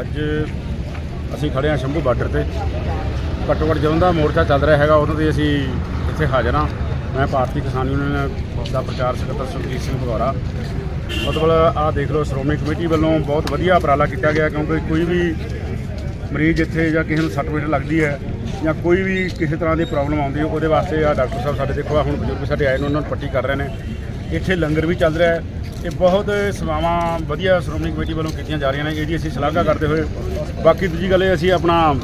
ਅੱਜ ਅਸੀਂ ਖੜੇ ਹਾਂ ਸ਼ੰਭੂ ਬਾਰਡਰ ਤੇ। ਘੱਟੋ ਘੱਟ ਜਦੋਂ ਦਾ ਮੋਰਚਾ ਚੱਲ ਰਿਹਾ ਹੈਗਾ, ਉਦੋਂ ਦੇ ਅਸੀਂ ਇੱਥੇ ਹਾਜ਼ਰ ਹਾਂ। ਮੈਂ ਭਾਰਤੀ ਕਿਸਾਨ ਯੂਨੀਅਨ ਦਾ ਪ੍ਰਚਾਰ ਸਕੱਤਰ ਸੁਖਜੀਤ ਸਿੰਘ ਬਗੌਰਾ ਮਤਲਬ ਆਹ ਦੇਖ ਲਓ, ਸ਼੍ਰੋਮਣੀ ਕਮੇਟੀ ਵੱਲੋਂ ਬਹੁਤ ਵਧੀਆ ਉਪਰਾਲਾ ਕੀਤਾ ਗਿਆ, ਕਿਉਂਕਿ ਕੋਈ ਵੀ ਮਰੀਜ਼ ਇੱਥੇ ਜਾਂ ਕਿਸੇ ਨੂੰ ਸੱਟ ਫੇਟ ਲੱਗਦੀ ਹੈ ਜਾਂ ਕੋਈ ਵੀ ਕਿਸੇ ਤਰ੍ਹਾਂ ਦੀ ਪ੍ਰੋਬਲਮ ਆਉਂਦੀ ਹੈ, ਉਹਦੇ ਵਾਸਤੇ ਆ ਡਾਕਟਰ ਸਾਹਿਬ ਸਾਡੇ ਦੇਖੋ ਆ ਹੁਣ ਬਜ਼ੁਰਗ ਸਾਡੇ ਆਏ ਨੇ, ਉਹਨਾਂ ਨੂੰ ਪੱਟੀ ਕਰ ਰਹੇ ਨੇ। ਇੱਥੇ ਲੰਗਰ ਵੀ ਚੱਲ ਰਿਹਾ ਹੈ। ਇਹ ਬਹੁਤ ਸੇਵਾਵਾਂ ਵਧੀਆ ਸ਼੍ਰੋਮਣੀ ਕਮੇਟੀ ਵੱਲੋਂ ਕੀਤੀਆਂ ਜਾ ਰਹੀਆਂ ਨੇ ਇਹਦੀ ਅਸੀਂ ਸ਼ਲਾਘਾ ਕਰਦੇ ਹੋਏ। ਬਾਕੀ ਦੂਜੀ ਗੱਲ ਇਹ ਅਸੀਂ ਆਪਣਾ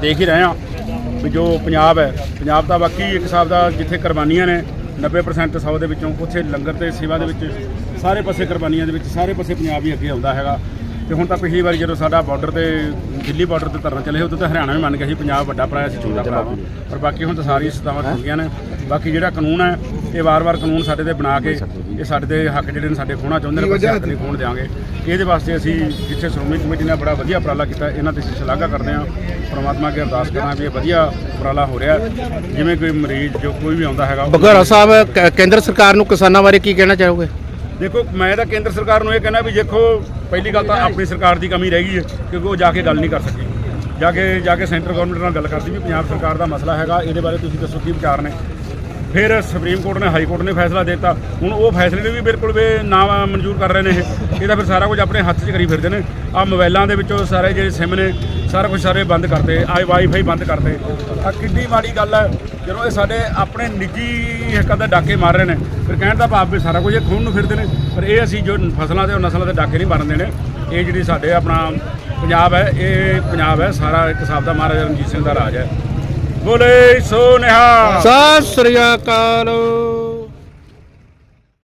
ਦੇਖ ਹੀ ਰਹੇ ਹਾਂ ਵੀ ਜੋ ਪੰਜਾਬ ਹੈ, ਪੰਜਾਬ ਦਾ ਬਾਕੀ ਇੱਕ ਹਿਸਾਬ ਦਾ ਜਿੱਥੇ ਕੁਰਬਾਨੀਆਂ ਨੇ 90% ਸੌ ਦੇ ਵਿੱਚੋਂ ਉੱਥੇ ਲੰਗਰ ਤੇ ਸੇਵਾ ਦੇ ਵਿੱਚ ਸਾਰੇ ਪਾਸੇ ਕੁਰਬਾਨੀਆਂ ਦੇ ਵਿੱਚ ਸਾਰੇ ਪਾਸੇ ਪੰਜਾਬ ਹੀ ਅੱਗੇ ਆਉਂਦਾ ਹੈਗਾ। ਤੇ ਹੁਣ ਤਾਂ ਪਿਛਲੀ ਵਾਰੀ ਜਦੋਂ ਸਾਡਾ ਬਾਰਡਰ ਤੇ, ਦਿੱਲੀ ਬਾਰਡਰ ਤੇ ਧਰਨਾ ਚੱਲੇ ਉਦੋਂ ਤਾਂ ਹਰਿਆਣਾ ਵੀ ਮੰਨ ਗਿਆ ਸੀ, ਪੰਜਾਬ ਵੱਡਾ ਭਰਾ ਸੀ, ਛੋਟਾ ਭਰਾ। ਪਰ ਬਾਕੀ ਹੁਣ ਤਾਂ ਸਾਰੀਆਂ ਸਤਾਵਾਂ ਖੁੱਲ ਗਈਆਂ ਨੇ। ਬਾਕੀ ਜਿਹੜਾ ਕਾਨੂੰਨ ਹੈ, ਇਹ ਵਾਰ-ਵਾਰ ਕਾਨੂੰਨ ਸਾਡੇ ਤੇ ਬਣਾ ਕੇ, ਇਹ ਸਾਡੇ ਦੇ ਹੱਕ ਜਿਹੜੇ ਨੇ ਸਾਡੇ ਖੋਣਾ ਚਾਹੁੰਦੇ ਨੇ ਪਰ ਹੱਕ ਨਹੀਂ ਖੋਣ ਦੇਵਾਂਗੇ ਇਹਦੇ ਵਾਸਤੇ ਅਸੀਂ ਜਿੱਥੇ ਸ਼੍ਰੋਮਣੀ ਕਮੇਟੀ ਨੇ ਬੜਾ ਵਧੀਆ ਉਪਰਾਲਾ ਕੀਤਾ, ਇਹਨਾਂ ਤੇ ਅਸੀਂ ਸ਼ਲਾਘਾ ਕਰਦੇ ਹਾਂ। ਪਰਮਾਤਮਾ ਅੱਗੇ ਅਰਦਾਸ ਕਰਨਾ ਵੀ ਇਹ ਵਧੀਆ ਉਪਰਾਲਾ ਹੋ ਰਿਹਾ ਜਿਵੇਂ ਕੋਈ ਮਰੀਜ਼ ਜੋ ਕੋਈ ਵੀ ਆਉਂਦਾ ਹੈਗਾ, ਉਹ- ਸਾਹਿਬ, ਕ- ਕੇਂਦਰ ਸਰਕਾਰ ਨੂੰ ਕਿਸਾਨਾਂ ਬਾਰੇ ਕੀ ਕਹਿਣਾ ਚਾਹੋਗੇ? ਦੇਖੋ, ਮੈਂ ਤਾਂ ਕੇਂਦਰ ਸਰਕਾਰ ਨੂੰ ਇਹ ਕਹਿੰਦਾ ਵੀ ਦੇਖੋ, ਪਹਿਲੀ ਗੱਲ ਤਾਂ ਆਪਣੀ ਸਰਕਾਰ ਦੀ ਕਮੀ ਰਹਿ ਗਈ ਹੈ, ਕਿਉਂਕਿ ਉਹ ਜਾ ਕੇ ਗੱਲ ਨਹੀਂ ਕਰ ਸਕੀ ਜਾ ਕੇ ਜਾ ਕੇ ਸੈਂਟਰ ਗਵਰਨਮੈਂਟ ਨਾਲ ਗੱਲ ਕਰਦੀ ਵੀ ਪੰਜਾਬ ਸਰਕਾਰ ਦਾ ਮਸਲਾ ਹੈਗਾ, ਇਹਦੇ ਬਾਰੇ ਤੁਸੀਂ ਦੱਸੋ ਕੀ ਵਿਚਾਰ ਨੇ। ਫਿਰ ਸੁਪਰੀਮ ਕੋਰਟ ਨੇ, ਹਾਈ ਕੋਰਟ ਨੇ ਫੈਸਲਾ ਦੇ ਦਿੱਤਾ। ਹੁਣ ਉਹ ਫੈਸਲੇ ਨੂੰ ਵੀ ਬਿਲਕੁਲ ਵੀ ਨਾ ਮਨਜ਼ੂਰ ਕਰ ਰਹੇ ਨੇ ਇਹ। ਤਾਂ ਫਿਰ ਸਾਰਾ ਕੁਝ ਆਪਣੇ ਹੱਥ 'ਚ ਕਰੀ ਫਿਰਦੇ ਨੇ। ਆ ਮੋਬਾਈਲਾਂ ਦੇ ਵਿੱਚੋਂ ਸਾਰੇ ਜਿਹੜੇ ਸਿਮ ਨੇ, ਸਾਰਾ ਕੁਝ ਸਾਰੇ ਬੰਦ ਕਰਤੇ। ਆਈ ਵਾਈਫਾਈ ਬੰਦ ਕਰਤੇ। ਆ ਕਿੰਨੀ ਮਾੜੀ ਗੱਲ ਹੈ। ਜਦੋਂ ਇਹ ਸਾਡੇ ਆਪਣੇ ਨਿੱਜੀ ਹੱਕਾਂ ਦੇ ਡਾਕੇ ਮਾਰ ਰਹੇ ਨੇ, ਫਿਰ ਕਹਿਣ ਦਾ ਭਾਵ ਵੀ ਸਾਰਾ ਕੁਝ ਇਹ ਖੂਨ ਨੂੰ ਫਿਰਦੇ ਨੇ। ਪਰ ਇਹ ਅਸੀਂ ਜੋ ਫਸਲਾਂ ਤੇ ਨਸਲਾਂ ਦੇ ਡਾਕੇ ਨਹੀਂ ਮਾਰਨ ਨੇ, ਇਹ ਜਿਹੜੀ ਸਾਡੇ ਆਪਣਾ ਪੰਜਾਬ ਹੈ, ਇਹ ਪੰਜਾਬ ਹੈ। ਸਾਰਾ ਇੱਕ ਹਿਸਾਬ ਦਾ ਮਹਾਰਾਜਾ ਰਣਜੀਤ ਸਿੰਘ ਦਾ ਰਾਜ ਹੈ। ਬੋਲੇ ਸੋ ਨਿਹਾਲ। ਸਤਿ ਸ੍ਰੀ ਅਕਾਲ।